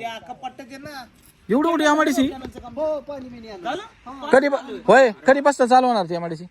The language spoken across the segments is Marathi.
त्या ना. एवढी मोठी एमआयडीसी हो पाणी बिणी आणलं. झालं? कधी होय कधी पासून चालू होणार ती एमआयडीसी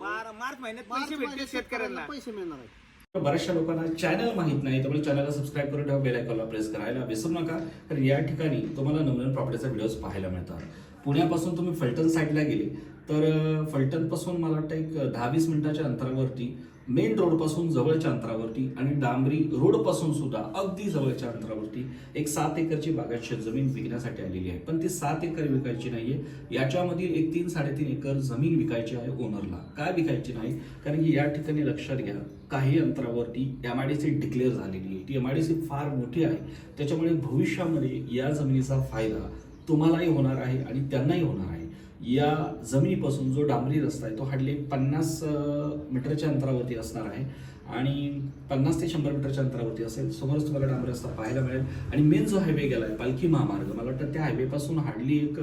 बारा मार्च महिन्यात मार्च पैसे भेटतील महिन्यात शेतकऱ्यांना. पैसे मिळणार आहेत. बऱ्याचशा लोकांना चॅनल माहीत नाही त्यामुळे चॅनलला सबस्क्राईब करून ठेवा बेल आयकॉनला प्रेस करायला विसरू नका. कारण या ठिकाणी तुम्हाला नवीन प्रॉपर्टीचे व्हिडिओज पाहायला मिळतात. पुण्यापासून तुम्ही फलटण साईडला गेले तर अं, फलटणपासून मला वाटतं एक दहा वीस मिनिटाच्या अंतरावरती मेन रोडपासून जवळच्या अंतरावरती आणि डांबरी रोडपासून सुद्धा अगदी जवळच्या अंतरावरती एक सात एकरची बागायत जमीन विकण्यासाठी आलेली आहे. पण ती सात एकर विकायची नाहीये. याच्यामधील एक तीन साडेतीन एकर जमीन विकायची आहे ओनरला. काय विकायची नाही? कारण की या ठिकाणी लक्षात घ्या काही अंतरावरती M I D C declare झालेली आहे. ती एम आय डी सी फार मोठी आहे. त्याच्यामुळे भविष्यामध्ये या जमिनीचा फायदा तुम्हालाही होणार आहे आणि त्यांनाही होणार आहे. या जमिनीपासून जो डांबरी रस्ता आहे तो हार्डली पन्नास मीटरच्या अंतरावरती असणार आहे. आणि पन्नास ते शंभर मीटरच्या अंतरावरती असेल समोरच तुम्हाला डांबरी रस्ता पाहायला मिळेल. आणि मेन जो हायवे गेला आहे पालखी महामार्ग मला वाटतं त्या हायवेपासून हार्डली एक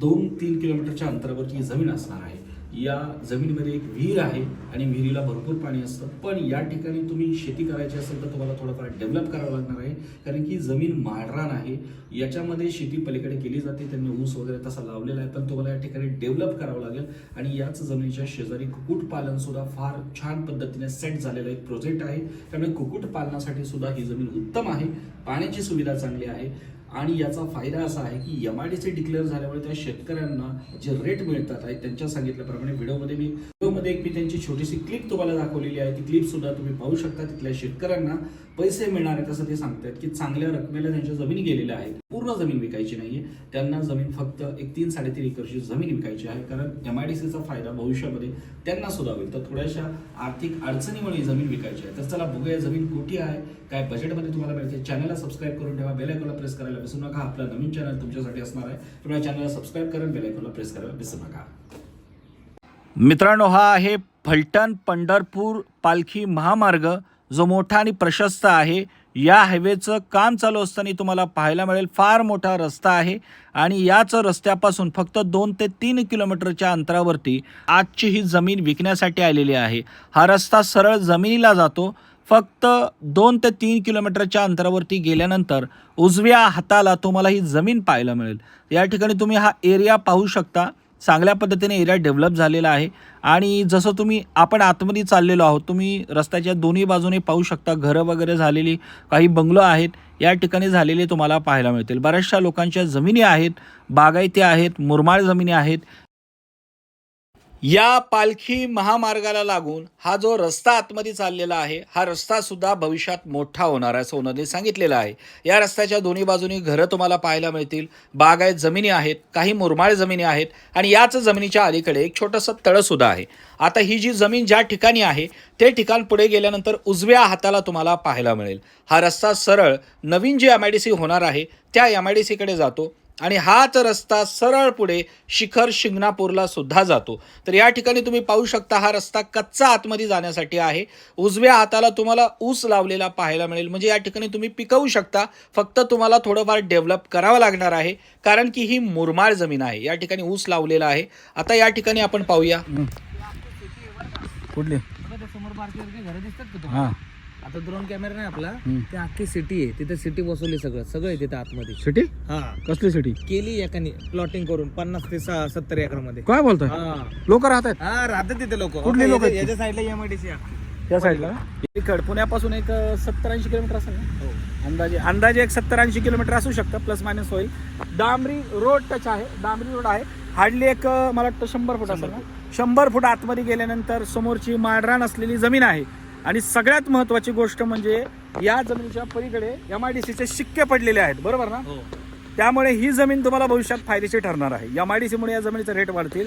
दोन तीन किलोमीटरच्या अंतरावरची ही जमीन असणार आहे. या जमिनीमध्ये एक विहीर आहे आणि विहिरीला भरपूर पाणी असतं. पण या ठिकाणी तुम्ही शेती करायची असेल तर तुम्हाला थोडंफार डेव्हलप करावं लागणार आहे. कारण की जमीन माळरान आहे. याच्यामध्ये शेती पलीकडे केली जाते. त्यांनी ऊस वगैरे तसा लावलेला आहे. पण तुम्हाला या ठिकाणी डेव्हलप करावं लागेल. आणि याच जमिनीच्या शेजारी कुक्कुटपालन सुद्धा फार छान पद्धतीने सेट झालेला एक प्रोजेक्ट आहे. त्यामुळे कुक्कुटपालनासाठी सुद्धा ही जमीन उत्तम आहे. पाण्याची सुविधा चांगली आहे. आणि याचा फायदा असा आहे की M I D C declare झाल्यामुळे त्या शेतकऱ्यांना जे रेट मिळतात आहे त्यांच्या सांगितल्याप्रमाणे व्हिडिओमध्ये मी व्हिडिओमध्ये एक मी त्यांची छोटीशी क्लिप तुम्हाला दाखवलेली आहे. ती क्लिप सुद्धा तुम्ही पाहू शकता. तिथल्या शेतकऱ्यांना पैसे मिळणार आहेत असं ते सांगतात की चांगल्या रकमेला त्यांच्या जमिनी गेलेल्या आहेत. पूर्ण जमीन विकायची नाहीये. त्यांना जमीन फक्त एक तीन साडेतीन एकरची जमीन विकायची आहे. कारण एम आय डी सीचा फायदा भविष्यामध्ये त्यांना सुद्धा होईल. तर थोड्याशा आर्थिक अडचणीमुळे जमीन विकायची आहे. तर चला बघूया जमीन कुठे आहे काय बजेटमध्ये तुम्हाला मिळते. चॅनलला सबस्क्राईब करून ठेवा. बेल आयकॉनला प्रेस करायला विसरू नका. आपला नवीन चॅनल तुमच्यासाठी असणार आहे. तुम्हाला चॅनलला सबस्क्राईब करून बेल आयकॉनला प्रेस करायला विसरू नका. मित्रांनो हा आहे फलटण पंढरपूर पालखी महामार्ग. जो मोठा आणि प्रशस्त आहे. या हायवेचं काम चालू असताना तुम्हाला पाहायला मिळेल फार मोठा रस्ता आहे. आणि याच रस्त्यापासून फक्त दोन ते तीन किलोमीटरच्या अंतरावरती आजची ही जमीन विकण्यासाठी आलेली आहे. हा रस्ता सरळ जमिनीला जातो. फक्त दोन ते तीन किलोमीटरच्या अंतरावरती गेल्यानंतर उजव्या हाताला तुम्हाला ही जमीन पाहायला मिळेल. या ठिकाणी तुम्ही हा एरिया पाहू शकता. चांगल्या पद्धतीने एरिया डेव्हलप झालेला आहे. आणि जसं तुम्ही आपण आतमध्ये चाललेलो आहोत तुम्ही रस्त्याच्या दोन्ही बाजूने पाहू शकता घरं वगैरे झालेली काही बंगलो आहेत या ठिकाणी झालेले तुम्हाला पाहायला मिळतील. बऱ्याचशा लोकांच्या जमिनी आहेत बागायती आहेत मुरमाड जमिनी आहेत या पालखी महामार्गाला लागून हा जो रस्ता आतमध्ये चाललेला आहे हा रस्ता सुद्धा भविष्यात मोठा होणार आहे असं ओनरने सांगितलेलं आहे. या रस्त्याच्या दोन्ही बाजूनी घरं तुम्हाला पाहायला मिळतील. बागायत जमिनी आहेत काही मुरमाळ जमिनी आहेत आणि याच जमिनीच्या अलीकडे एक छोटंसं तळंसुद्धा आहे. आता ही जी जमीन ज्या ठिकाणी आहे ते ठिकाण पुढे गेल्यानंतर उजव्या हाताला तुम्हाला पाहायला मिळेल. हा रस्ता सरळ नवीन G M I D C होणार आहे त्या एम आय डी सीकडे जातो. आणि हाच रस्ता सरळ पुढे शिखर शिंगणापूरला सुद्धा जातो. तर या ठिकाणी तुम्ही पाहू शकता हा रस्ता कच्चा आतमध्ये जाण्यासाठी आहे. उजव्या हाताला तुम्हाला ऊस लावलेला पाहायला मिळेल. म्हणजे या ठिकाणी तुम्ही पिकवू शकता. फक्त तुम्हाला थोडंफार डेव्हलप करावं लागणार आहे. कारण की ही मुरमाड जमीन आहे. या ठिकाणी ऊस लावलेला आहे. आता या ठिकाणी आपण पाहूया. कुठली? समोर बारकी घर दिसतात हां. आता ड्रोन कॅमेरा नाही आपला. ते अख्खी सिटी आहे. तिथे सिटी बसवली सगळं. सगळं आहे तिथे आतमध्ये. सिटी हा. कसली सिटी केली एकाने प्लॉटिंग करून. पन्नास ते सत्तर एकरमध्ये. काय बोलतोय? हा. लोक राहतात. हा राहतात तिथे लोक. कुठली लोकं आहेत? ती? याच्या साईडला एमआयडीसी त्या साईडला इकड पुण्यापासून एक सत्तर ऐंशी किलोमीटर असेल ना? अंदाजे अंदाजे एक सत्तर ऐंशी किलोमीटर असू शकतं. प्लस मायनस होईल. डांबरी रोड टच आहे. डांबरी रोड आहे. हार्डली एक अं, मला वाटतं शंभर फूट असेल ना? शंभर फूट आतमध्ये गेल्यानंतर समोरची माळरान असलेली जमीन आहे. आणि सगळ्यात महत्वाची गोष्ट म्हणजे या जमिनीच्या पलीकडे एम आय डी सीचे शिक्के पडलेले आहेत बरोबर ना? त्यामुळे ही जमीन तुम्हाला भविष्यात फायदेशीर ठरणार आहे. एम आय डी सीमुळे या जमिनीचे रेट वाढतील.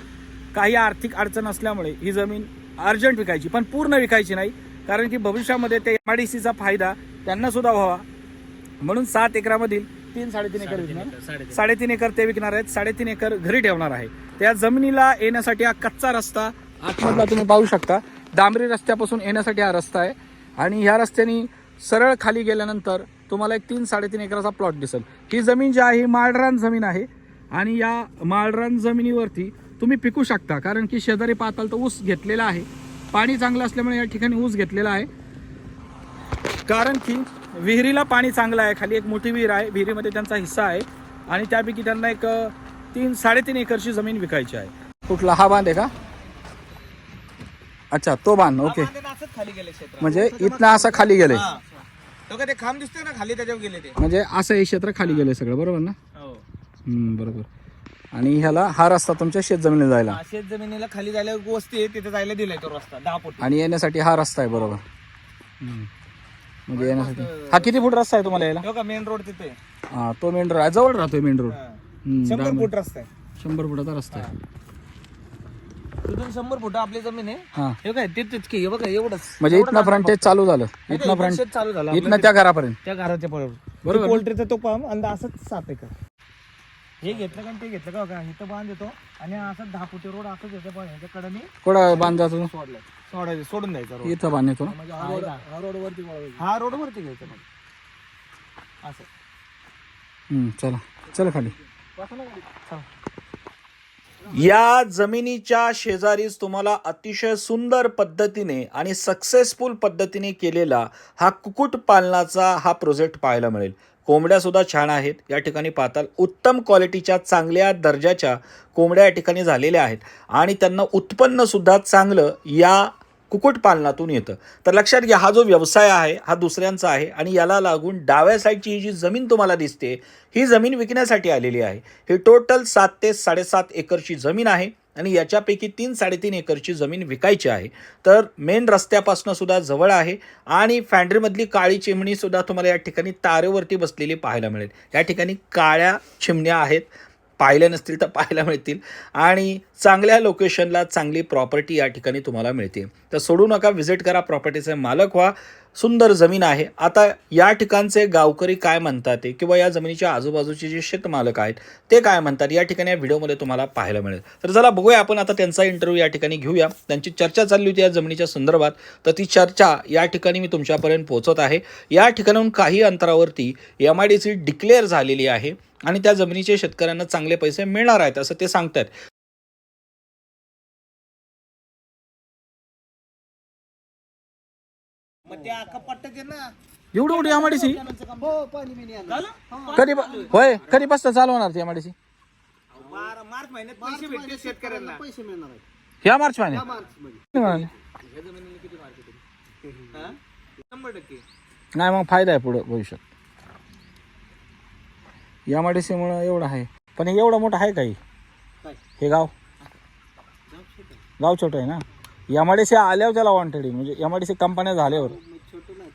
काही आर्थिक अडचण असल्यामुळे ही जमीन अर्जंट विकायची पण पूर्ण विकायची नाही कारण की भविष्यामध्ये ते एम आय डी सीचा फायदा त्यांना सुद्धा व्हावा. म्हणून सात एकरामधील तीन साडेतीन एकर विकणार. साडेतीन एकर ते विकणार आहेत साडेतीन एकर घरी ठेवणार आहे. त्या जमिनीला येण्यासाठी हा कच्चा रस्ता आतमधला तुम्ही पाहू शकता. डांबरी रस्त्यापासून येण्यासाठी हा रस्ता आहे. आणि ह्या रस्त्याने सरळ खाली गेल्यानंतर तुम्हाला एक तीन साडेतीन एकराचा प्लॉट दिसेल. ही जमीन जी आहे ही माळरान जमीन आहे. आणि या माळरान जमिनीवरती तुम्ही पिकू शकता कारण की शेजारी पाहताल तर ऊस घेतलेला आहे. पाणी चांगलं असल्यामुळे या ठिकाणी ऊस घेतलेला आहे. कारण की विहिरीला पाणी चांगलं आहे. खाली एक मोठी विहीर आहे. विहिरीमध्ये त्यांचा हिस्सा आहे. आणि त्यापैकी त्यांना एक तीन साडेतीन एकरची जमीन विकायची आहे. कुठला? हा बांध आहे का? अच्छा तो बांध ओके. असंच खाली गेले क्षेत्र. म्हणजे इथनं असं खाली गेलंय हा. तो खांब दिसतोय ना खाली त्याच्यावर गेले ते. म्हणजे असं हे क्षेत्र खाली गेलंय सगळं बरोबर ना? हो. हम्म, बरोबर. आणि ह्याला हा रस्ता तुमच्या शेत जमिनीला जायला. शेत जमिनीला खाली जायला एक वस्ती आहे तिथे जायला दिलाय तो रस्ता दहा फूट. आणि येण्यासाठी हा रस्ता आहे बरोबर. हम्म. म्हणजे येण्यासाठी. हा किती फूट रस्ता आहे तुम्हाला यायला? तो का मेन रोड तिथे? हा तो मेन रोड जवळ राहतोय मेन रोड शंभर फूट रस्ता आहे. शंभर फुटाचा रस्ता आहे. तिथून शंभर फूट आपली जमीन आहे. हा. हे काय तिथेच की हे बघा एवढंच. म्हणजे इथनं फ्रंटेज चालू झालं. इथनं इथनं फ्रंट शेत चालू झालं. इथनं त्या घरापर्यंत. त्या घराच्या बरोबर बरोबर. पोल्ट्रीचा तो पाम आणि असंच सात एकर हे घेतलं का ते घेतलं का? बघा इथं बांध येतो आणि असं दहा फुटी रोड असंच येतं पण ह्याच्या कडे कोणा बांधता तू सोडलं सोडायचं सोडून द्यायचा रोड. इथं बांधतो ना? म्हणजे हा रोड हा रोड वरती हा रोड वरती घ्यायचा मग. असं. हम्म, चला. चला खाली. या जमिनीच्या शेजारीच तुम्हाला अतिशय सुंदर पद्धतीने आणि सक्सेसफुल पद्धतीने केलेला हा कुक्कुटपालनाचा हा प्रोजेक्ट पाहायला मिळेल. कोंबड्यासुद्धा छान आहेत. या ठिकाणी पाहताल उत्तम क्वालिटीच्या चांगल्या दर्जाच्या कोंबड्या या ठिकाणी झालेल्या आहेत. आणि त्यांना उत्पन्नसुद्धा चांगलं या कुक्कुटपालनातून येतं. तर लक्षात घ्या हा जो व्यवसाय आहे हा दुसऱ्यांचा आहे आणि याला लागून डाव्या साईडची ही जी जमीन तुम्हाला दिसते ही जमीन विकण्यासाठी आलेली आहे. ही टोटल सात ते साडेसात एकरची जमीन आहे आणि याच्यापैकी तीन साडेतीन एकरची जमीन विकायची आहे. तर मेन रस्त्यापासून सुद्धा जवळ आहे आणि फॅन्ड्रीमधली काळी चिमणी सुद्धा तुम्हाला या ठिकाणी तारेवरती बसलेली पाहायला मिळेल. या ठिकाणी काळ्या चिमण्या आहेत. पाहिल्या नसतील तर पाहायला मिळतील. आणि चांगल्या लोकेशनला चांगली प्रॉपर्टी या ठिकाणी तुम्हाला मिळते. तर सोडू नका व्हिजिट करा प्रॉपर्टीचे मालक व्हा. सुंदर जमीन आहे. आता या ठिकाणचे गावकरी काय म्हणतात ते? किंवा या जमिनीच्या आजूबाजूचे जे शेतमालक आहेत ते काय म्हणतात? या ठिकाणी या व्हिडिओमध्ये तुम्हाला पाहायला मिळेल. तर चला बघूया आपण आता त्यांचा इंटरव्ह्यू या ठिकाणी घेऊया. त्यांची चर्चा चालली होती या जमिनीच्या संदर्भात. तर ती चर्चा या ठिकाणी मी तुमच्यापर्यंत पोहोचत आहे. या ठिकाणाहून काही अंतरावरती M I D C declare झालेली आहे आणि त्या जमिनीचे शेतकऱ्यांना चांगले पैसे मिळणार आहेत असं ते सांगतात मग त्या अख्खा पट्ट्यात आहे ना एवढी मोठी एमआयडीसी हो पाणी कधी होय कधी पासून चालू होणार ती एमआयडीसी बारा मार्च महिन्यात पैसे भेटतील शेतकऱ्यांना. पैसे मिळणार आहेत. ह्या मार्च या महिन्यात मार्च मध्ये. हा? शंभर टक्के. नाही मग फायदा आहे पुढं भविष्यात. एमआयडीसी मुळे एवढं आहे. पण हे एवढं मोठं आहे काही काय? हे गाव? गाव छोटं आहे. ना? एमआयडीसी आल्यावर त्याला वॉन्टेड म्हणजे एमआयडीसी कंपन्या झाल्यावर. मग छोटं नाही